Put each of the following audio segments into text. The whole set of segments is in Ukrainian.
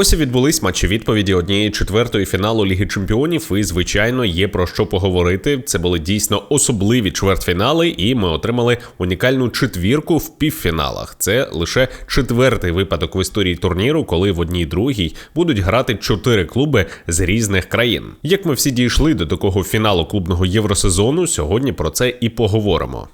Ось і відбулись матчі відповіді однієї четвертої фіналу Ліги Чемпіонів. І звичайно є про що поговорити. Це були дійсно особливі чвертьфінали, і ми отримали унікальну четвірку в півфіналах. Це лише четвертий випадок в історії турніру, коли в одній другій будуть грати чотири клуби з різних країн. Як ми всі дійшли до такого фіналу клубного євросезону, сьогодні про це і поговоримо.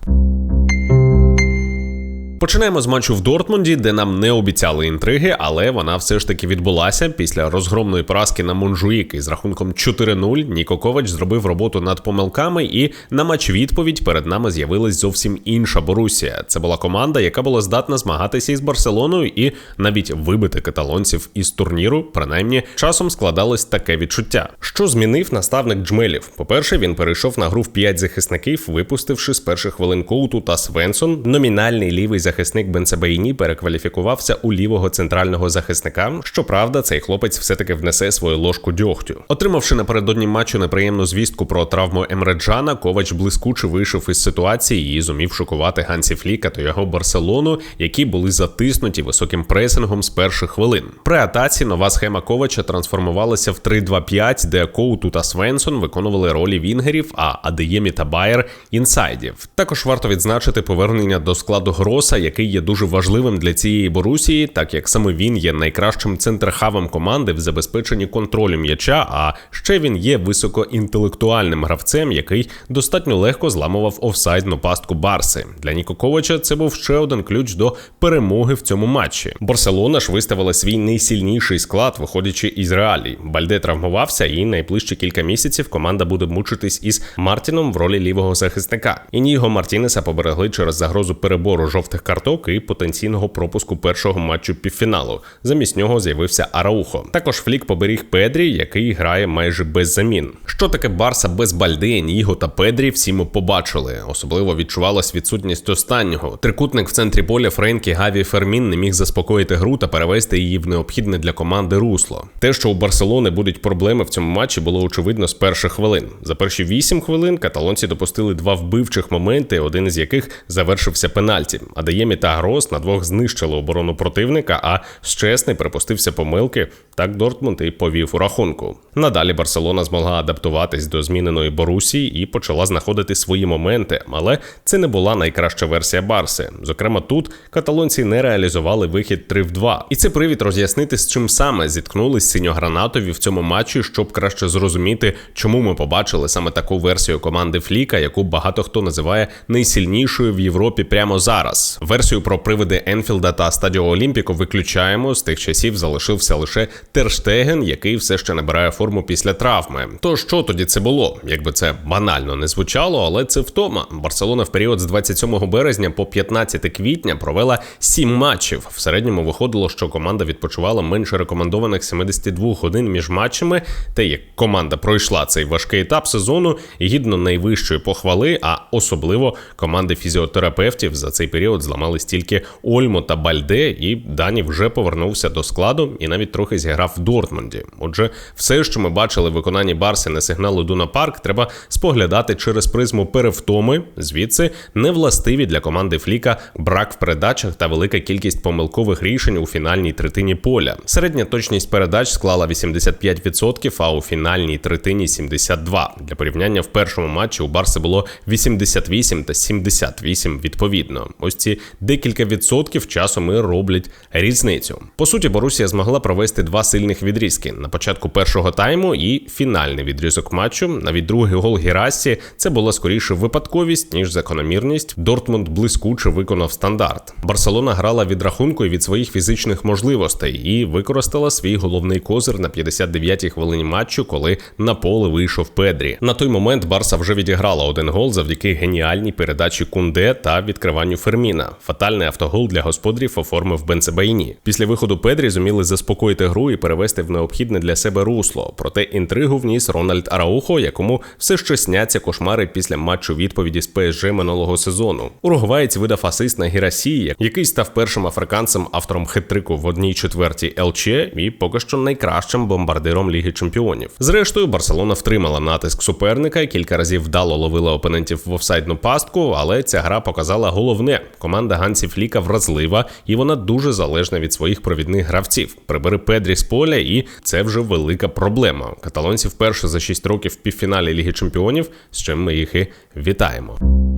Починаємо з матчу в Дортмунді, де нам не обіцяли інтриги, але вона все ж таки відбулася. Після розгромної поразки на Монжуїк із рахунком 4-0 Ніко Ковач зробив роботу над помилками, і на матч відповідь перед нами з'явилась зовсім інша Борусія. Це була команда, яка була здатна змагатися із Барселоною і навіть вибити каталонців із турніру. Принаймні, часом складалось таке відчуття. Що змінив наставник Джмелів? По-перше, він перейшов на гру в п'ять захисників, випустивши з перших хвилин Коуту та Свенсон, номінальний лівий захисник Бенцебейні перекваліфікувався у лівого центрального захисника. Щоправда, цей хлопець все-таки внесе свою ложку дьогтю. Отримавши напередодні матчу неприємну звістку про травму Емреджана, Ковач блискуче вийшов із ситуації і зумів шокувати Гансі Фліка та його Барселону, які були затиснуті високим пресингом з перших хвилин. При атаці нова схема Ковача трансформувалася в 3-2-5, де Коуту та Свенсон виконували ролі вінгерів, а Адеємі та Байер інсайдів. Також варто відзначити повернення до складу Гроса який є дуже важливим для цієї Борусії, так як саме він є найкращим центрхавом команди в забезпеченні контролю м'яча. А ще він є високоінтелектуальним гравцем, який достатньо легко зламував офсайдну пастку Барси. Для Ніко Ковача це був ще один ключ до перемоги в цьому матчі. Барселона ж виставила свій найсильніший склад, виходячи із реалій. Бальде травмувався, і найближчі кілька місяців команда буде мучитись із Мартіном в ролі лівого захисника. Ініго Мартінеса поберегли через загрозу перебору жовтих карток і потенційного пропуску першого матчу півфіналу. Замість нього з'явився Араухо. Також Флік поберіг Педрі, який грає майже без замін. Що таке Барса без Бальди, Ніго та Педрі? Всі ми побачили. Особливо відчувалась відсутність останнього. Трикутник в центрі поля Френкі Гаві Фермін не міг заспокоїти гру та перевести її в необхідне для команди русло. Те, що у Барселони будуть проблеми в цьому матчі, було очевидно з перших хвилин. За перші вісім хвилин каталонці допустили два вбивчих моменти, один із яких завершився пенальті. А Адаємі та Грос на двох знищили оборону противника, а Щесний припустився помилки. Так Дортмунд і повів у рахунку. Надалі Барселона змогла адаптуватись до зміненої Борусії і почала знаходити свої моменти, але це не була найкраща версія Барси. Зокрема, тут каталонці не реалізували вихід 3 в 2. І це привід роз'яснити, з чим саме зіткнулись синьогранатові в цьому матчі, щоб краще зрозуміти, чому ми побачили саме таку версію команди Фліка, яку багато хто називає найсильнішою в Європі прямо зараз. Версію про привиди Енфілда та Стадіо Олімпіко виключаємо. З тих часів залишився лише Терштеген, який все ще набирає форму після травми. То що тоді це було? Якби це банально не звучало, але це втома. Барселона в період з 27 березня по 15 квітня провела 7 матчів. В середньому виходило, що команда відпочивала менше рекомендованих 72 годин між матчами. Те, як команда пройшла цей важкий етап сезону, гідно найвищої похвали, а особливо команди фізіотерапевтів за цей період зламали стільки Ольмо та Бальде, і Дані вже повернувся до складу і навіть трохи зіграв в Дортмунді. Отже, все, що ми бачили в виконанні Барси на сигналу Дуна Парк, треба споглядати через призму перевтоми. Звідси невластиві для команди Фліка брак в передачах та велика кількість помилкових рішень у фінальній третині поля. Середня точність передач склала 85%, а у фінальній третині 72%. Для порівняння в першому матчі у Барси було 88 та 78 відповідно. Ось ці декілька відсотків часом і роблять різницю. По суті, Борусія змогла провести два сильних відрізки на початку першого тайму і фінальний відрізок матчу. Навіть другий гол Герасі це була скоріше випадковість ніж закономірність. Дортмунд блискуче виконав стандарт. Барселона грала від рахунку і від своїх фізичних можливостей і використала свій головний козир на 59-й хвилині матчу, коли на поле вийшов Педрі. На той момент Барса вже відіграла один гол завдяки геніальній передачі Кунде та відкриванню Ферміна. Фатальний автогол для господарів оформив Бенцебаїні. Після виходу Педрі зуміли заспокоїти гру і перевести в необхідне для себе русло. Проте інтригу вніс Рональд Араухо, якому все ще сняться кошмари після матчу відповіді з ПСЖ минулого сезону. Уругваєць видав асист на Гірасії, який став першим африканцем автором хитрику в одній четвертій ЛЧ і поки що найкращим бомбардиром Ліги Чемпіонів. Зрештою, Барселона втримала натиск суперника, кілька разів вдало ловила опонентів в офсайдну пастку, але ця гра показала головне. Команда команда Гансі Фліка вразлива і вона дуже залежна від своїх провідних гравців. Прибери Педрі з поля, і це вже велика проблема. Каталонці вперше за 6 років в півфіналі Ліги Чемпіонів, з чим ми їх і вітаємо.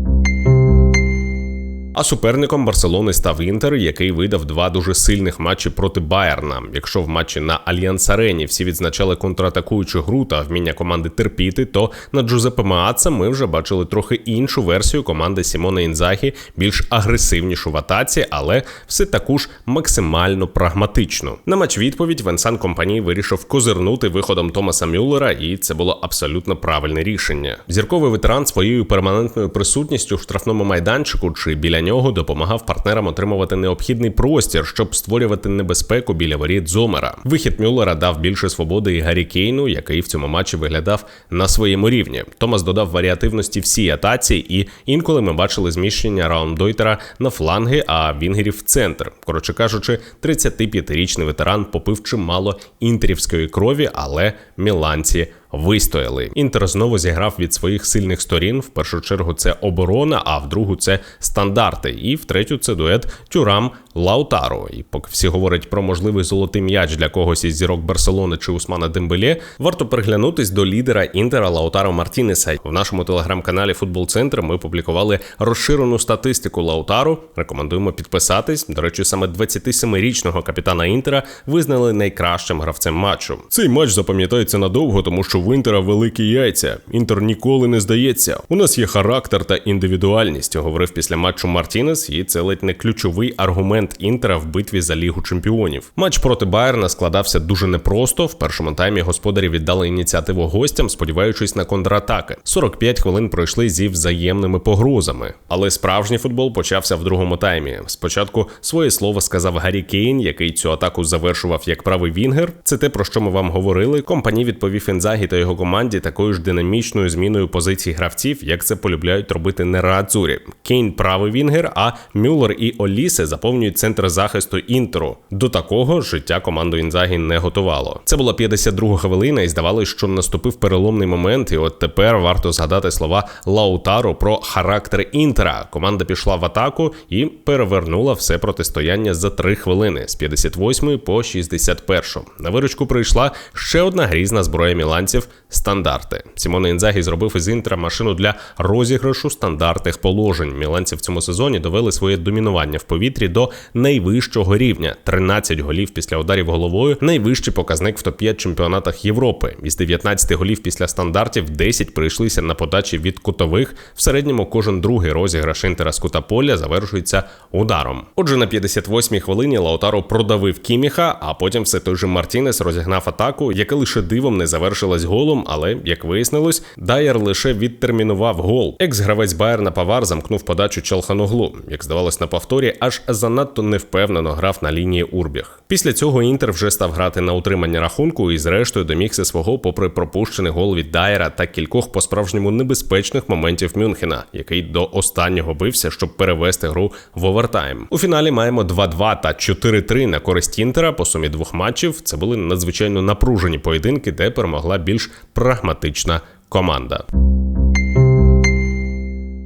А суперником Барселони став Інтер, який видав два дуже сильних матчі проти Байерна. Якщо в матчі на Альянс Арені всі відзначали контратакуючу гру та вміння команди терпіти, то на Джузепе Мааца ми вже бачили трохи іншу версію команди Сімона Інзагі, більш агресивнішу в атаці, але все таку ж максимально прагматичну. На матч відповідь Венсан Компаній вирішив козирнути виходом Томаса Мюллера, і це було абсолютно правильне рішення. Зірковий ветеран своєю перманентною присутністю в штрафному майданчику чи біля нього допомагав партнерам отримувати необхідний простір, щоб створювати небезпеку біля воріт Зомера. Вихід Мюллера дав більше свободи і Гаррі Кейну, який в цьому матчі виглядав на своєму рівні. Томас додав варіативності всій атаці, і інколи ми бачили зміщення Раундойтера на фланги, а Вінгерів в центр. Коротше кажучи, 35-річний ветеран попив чимало інтерівської крові, але міланці вистояли. Інтер знову зіграв від своїх сильних сторін. В першу чергу це оборона, а в другу це стандарти. І в третю це дует Тюрам Лаутаро. І поки всі говорять про можливий золотий м'яч для когось із зірок Барселони чи Усмана Дембелє, варто приглянутись до лідера Інтера Лаутаро Мартінеса. В нашому телеграм-каналі Футбол Центр ми публікували розширену статистику Лаутаро. Рекомендуємо підписатись. До речі, саме 27-річного капітана Інтера визнали найкращим гравцем матчу. Цей матч запам'ятається надовго, тому що в Інтера великі яйця. Інтер ніколи не здається. У нас є характер та індивідуальність. Говорив після матчу Мартінес, і це ледь не ключовий аргумент Інтера в битві за лігу чемпіонів. Матч проти Байерна складався дуже непросто. В першому таймі господарі віддали ініціативу гостям, сподіваючись на контратаки. 45 хвилин пройшли зі взаємними погрозами. Але справжній футбол почався в другому таймі. Спочатку своє слово сказав Гаррі Кейн, який цю атаку завершував як правий Вінгер. Це те про що ми вам говорили. Компаній відповів Інзагі та його команді такою ж динамічною зміною позицій гравців, як це полюбляють робити Нерадзурі. Кейн правий Вінгер, а Мюллер і Олісе заповнюють центр захисту інтеру. До такого життя команду Інзагі не готувало. Це була 52 хвилина, і здавалося, що наступив переломний момент. І от тепер варто згадати слова Лаутаро про характер інтера. Команда пішла в атаку і перевернула все протистояння за 3 хвилини з 58 по 61. На виручку прийшла ще одна грізна зброя міланців стандарти. Сімоне Інзагі зробив із інтера машину для розіграшу стандартних положень. Міланці в цьому сезоні довели своє домінування в повітрі до найвищого рівня 13 голів після ударів головою. Найвищий показник в топ-5 чемпіонатах Європи. Із 19 голів після стандартів 10 прийшлися на подачі від кутових. В середньому кожен другий розіграш інтера з кута поля завершується ударом. Отже, на 58-й хвилині Лаутаро продавив Кіміха, а потім все той же Мартінес розігнав атаку, яка лише дивом не завершилась голом. Але як вияснилось, Дайер лише відтермінував гол. Екс-гравець Байерна Павар замкнув подачу Челханоглу. Як здавалось на повторі, аж занадто невпевнено грав на лінії Урбіг. Після цього Інтер вже став грати на утримання рахунку і, зрештою, домігся свого, попри пропущений гол від Дайера та кількох по-справжньому небезпечних моментів Мюнхена, який до останнього бився, щоб перевести гру в овертайм. У фіналі маємо 2-2 та 4-3 на користь Інтера по сумі двох матчів. Це були надзвичайно напружені поєдинки, де перемогла більш прагматична команда.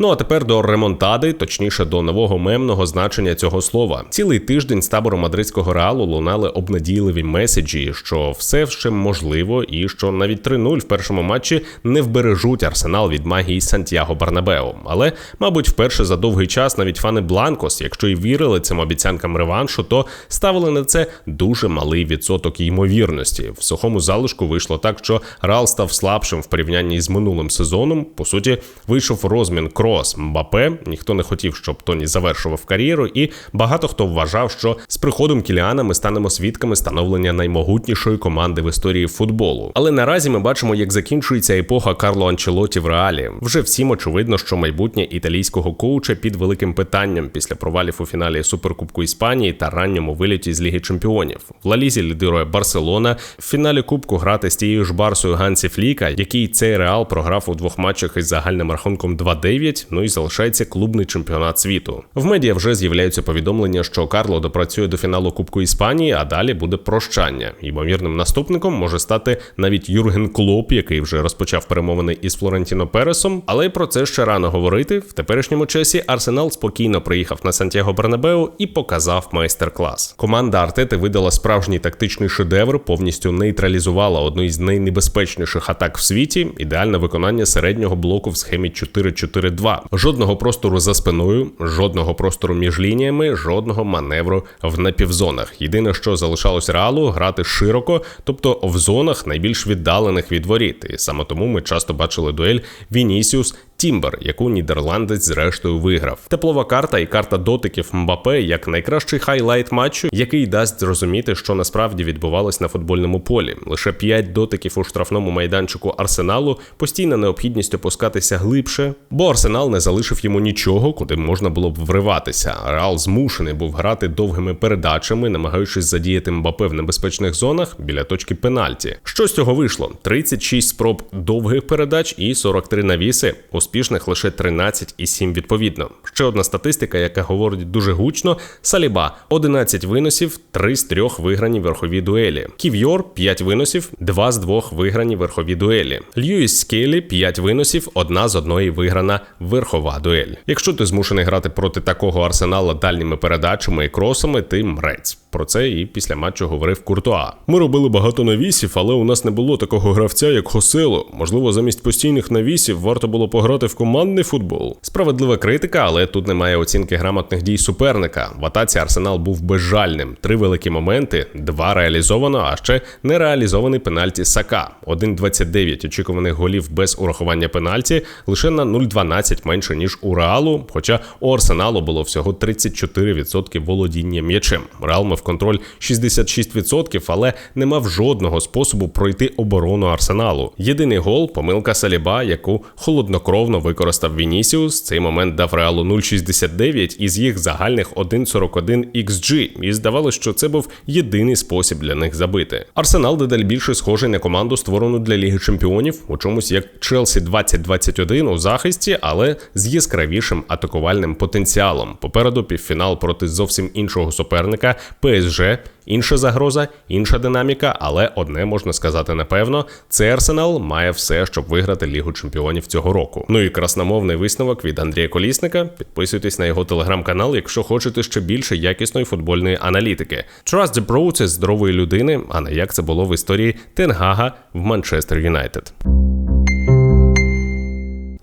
Ну а тепер до ремонтади, точніше до нового мемного значення цього слова. Цілий тиждень з табору мадридського реалу лунали обнадійливі меседжі, що все ще можливо, і що навіть 3-0 в першому матчі не вбережуть арсенал від магії Сантьяго Барнабео. Але, мабуть, вперше за довгий час навіть фани Бланкос, якщо й вірили цим обіцянкам реваншу, то ставили на це дуже малий відсоток ймовірності. В сухому залишку вийшло так, що Реал став слабшим в порівнянні з минулим сезоном. По суті, вийшов розмін кров крос Мбапе. Ніхто не хотів, щоб Тоні завершував кар'єру, і багато хто вважав, що з приходом Кіліана ми станемо свідками становлення наймогутнішої команди в історії футболу. Але наразі ми бачимо, як закінчується епоха Карло Анчелоті в реалі. Вже всім очевидно, що майбутнє італійського коуча під великим питанням після провалів у фіналі Суперкубку Іспанії та ранньому виліті з Ліги Чемпіонів. В Лалізі лідирує Барселона. В фіналі Кубку грати з тією ж Барсою Гансі Фліка, який цей реал програв у двох матчах із загальним рахунком 2-9 стоїть. Ну і залишається клубний чемпіонат світу. В медіа вже з'являються повідомлення, що Карло допрацює до фіналу Кубку Іспанії, а далі буде прощання. Ймовірним наступником може стати навіть Юрген Клоп, який вже розпочав перемовини із Флорентіно Пересом. Але про це ще рано говорити. В теперішньому часі Арсенал спокійно приїхав на Сантьяго Бернабеу і показав майстер-клас. Команда Артети видала справжній тактичний шедевр, повністю нейтралізувала одну із найнебезпечніших атак в світі. Ідеальне виконання середнього блоку в схемі 4-4-2. Жодного простору за спиною, жодного простору між лініями, жодного маневру в напівзонах. Єдине, що залишалось реалу, грати широко, тобто в зонах найбільш віддалених від воріт. І саме тому ми часто бачили дуель Вінісіус. Тімбер, яку нідерландець зрештою виграв. Теплова карта і карта дотиків Мбапе як найкращий хайлайт матчу, який дасть зрозуміти, що насправді відбувалось на футбольному полі. Лише 5 дотиків у штрафному майданчику Арсеналу, постійна необхідність опускатися глибше, бо Арсенал не залишив йому нічого, куди можна було б вриватися. Реал змушений був грати довгими передачами, намагаючись задіяти Мбапе в небезпечних зонах біля точки пенальті. Що з цього вийшло? 36 спроб довгих передач і 43 навіси. Успішних лише 13 і 7 відповідно. Ще одна статистика, яка говорить дуже гучно: Саліба 11 виносів, 3 з 3 виграні верхові дуелі. Ків'йор 5 виносів, 2 з 2 виграні верхові дуелі. Льюіс Скейлі 5 виносів, 1 з 1 виграна верхова дуель. Якщо ти змушений грати проти такого арсенала дальніми передачами і кросами, ти мрець. Про це і після матчу говорив Куртуа. Ми робили багато навісів, але у нас не було такого гравця, як Хосело. Можливо, замість постійних навісів варто було пограти в командний футбол. Справедлива критика, але тут немає оцінки грамотних дій суперника. В атаці Арсенал був безжальним. Три великі моменти, два реалізовано, а ще не реалізований пенальті Сака. 1,29 очікуваних голів без урахування пенальті, лише на 0,12 менше ніж у Реалу. Хоча у Арсеналу було всього 34% володіння м'ячем. Реал мав контроль 66%, але не мав жодного способу пройти оборону Арсеналу. Єдиний гол помилка Саліба, яку холоднокровно використав Вінісіус. Цей момент дав реалу 0,69 із їх загальних 1,41 XG, і здавалося, що це був єдиний спосіб для них забити. Арсенал дедаль більше схожий на команду, створену для Ліги Чемпіонів, у чомусь як Челсі 2021 у захисті, але з яскравішим атакувальним потенціалом. Попереду півфінал проти зовсім іншого суперника ПСЖ. Інша загроза, інша динаміка, але одне можна сказати напевно: цей арсенал має все, щоб виграти Лігу чемпіонів цього року. Ну і красномовний висновок від Андрія Колісника. Підписуйтесь на його телеграм-канал, якщо хочете ще більше якісної футбольної аналітики. Trust the Pro – це здорової людини, а не як це було в історії Тенгага в Манчестер Юнайтед.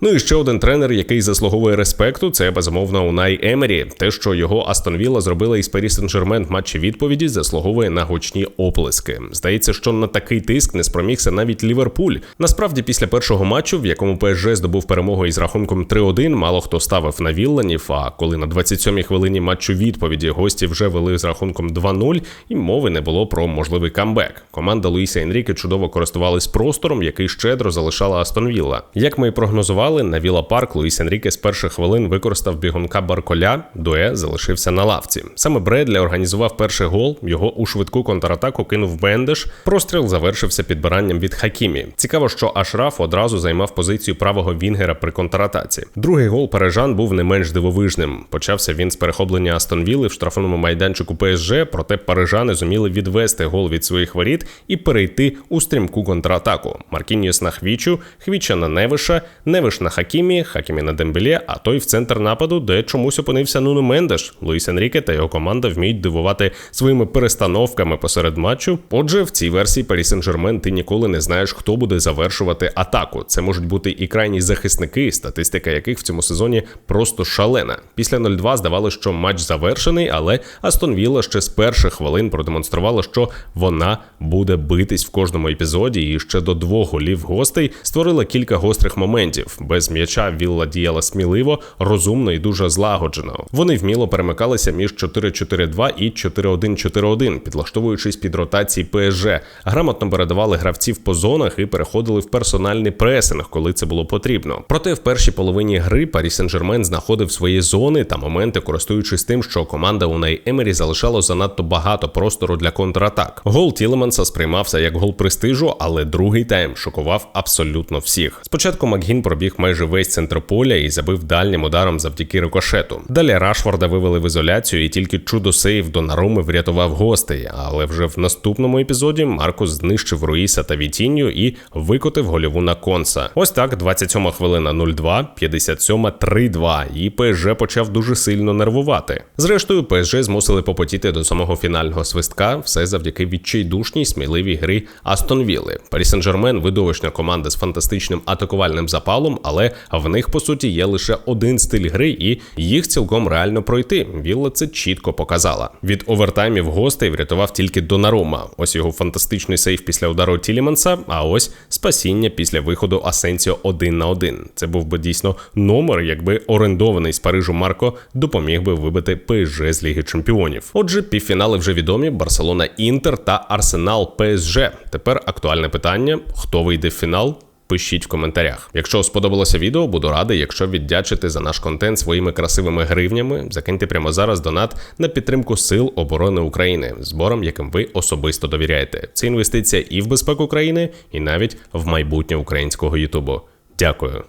Ну і ще один тренер, який заслуговує респекту, це безумовно Унай Емері. Те, що його Астон Вілла зробила із Парі Сен-Жермен в матчі відповіді, заслуговує на гучні оплески. Здається, що на такий тиск не спромігся навіть Ліверпуль. Насправді, після першого матчу, в якому ПСЖ здобув перемогу із рахунком 3-1, мало хто ставив на Вілланів. А коли на 27-й хвилині матчу відповіді гості вже вели з рахунком 2-0, і мови не було про можливий камбек. Команда Луїса Енріке чудово користувалась простором, який щедро залишала Астон Вілла. Як ми і прогнозували програвали на Віла Парк, Луїс Енріке з перших хвилин використав бігунка Барколя. Дуе залишився на лавці. Саме Бредлі організував перший гол. Його у швидку контратаку кинув Бендеш. Простріл завершився підбиранням від Хакімі. Цікаво, що Ашраф одразу займав позицію правого Вінгера при контратаці. Другий гол Парижан був не менш дивовижним. Почався він з перехоплення Астон Вілли в штрафному майданчику ПСЖ, проте парижани зуміли відвести гол від своїх воріт і перейти у стрімку контратаку. Маркініус на Хвічу, Хвіча на Невиша, Невиш на Хакімі, Хакімі на Дембелє, а той в центр нападу, де чомусь опинився Нуну Мендеш. Луїс Енріке та його команда вміють дивувати своїми перестановками посеред матчу. Отже, в цій версії Парі Сен-Жермен ти ніколи не знаєш, хто буде завершувати атаку. Це можуть бути і крайні захисники, статистика яких в цьому сезоні просто шалена. Після 0-2 здавалося, що матч завершений, але Астон Вілла ще з перших хвилин продемонструвала, що вона буде битись в кожному епізоді, і ще до двох голів гостей створила кілька гострих моментів. Без м'яча Вілла діяла сміливо, розумно і дуже злагоджено. Вони вміло перемикалися між 4-4-2 і 4-1-4-1, підлаштовуючись під ротації ПСЖ, грамотно передавали гравців по зонах і переходили в персональний пресинг, коли це було потрібно. Проте в першій половині гри Парі Сен-Жермен знаходив свої зони та моменти, користуючись тим, що команда Унай Емері залишало занадто багато простору для контратак. Гол Тілеманса сприймався як гол престижу, але другий тайм шокував абсолютно всіх. Спочатку Макгін пробіг майже весь центр поля і забив дальнім ударом завдяки рикошету. Далі Рашфорда вивели в ізоляцію, і тільки чудо сейв Донаруми врятував гостей. Але вже в наступному епізоді Маркус знищив Руїса та Вітінню і викотив гольову на конса. Ось так, 27 хвилина 0-2, 57 3-2, і ПСЖ почав дуже сильно нервувати. Зрештою, ПСЖ змусили попотіти до самого фінального свистка, все завдяки відчайдушній сміливій грі Астон Вілли. Сен-Жермен видовищна команда з фантастичним атакувальним запалом, але в них по суті є лише один стиль гри, і їх цілком реально пройти. Вілла це чітко показала. Від овертаймів гостей врятував тільки Донарума. Ось його фантастичний сейф після удару Тіліманса, а ось спасіння після виходу Асенсіо один на один. Це був би дійсно номер, якби орендований з Парижу Марко допоміг би вибити ПСЖ з Ліги Чемпіонів. Отже, півфінали вже відомі: Барселона Інтер та Арсенал ПСЖ. Тепер актуальне питання: хто вийде в фінал? Пишіть в коментарях. Якщо сподобалося відео, буду радий, якщо віддячите за наш контент своїми красивими гривнями. Закиньте прямо зараз донат на підтримку Сил оборони України, збором, яким ви особисто довіряєте. Це інвестиція і в безпеку країни, і навіть в майбутнє українського Ютубу. Дякую.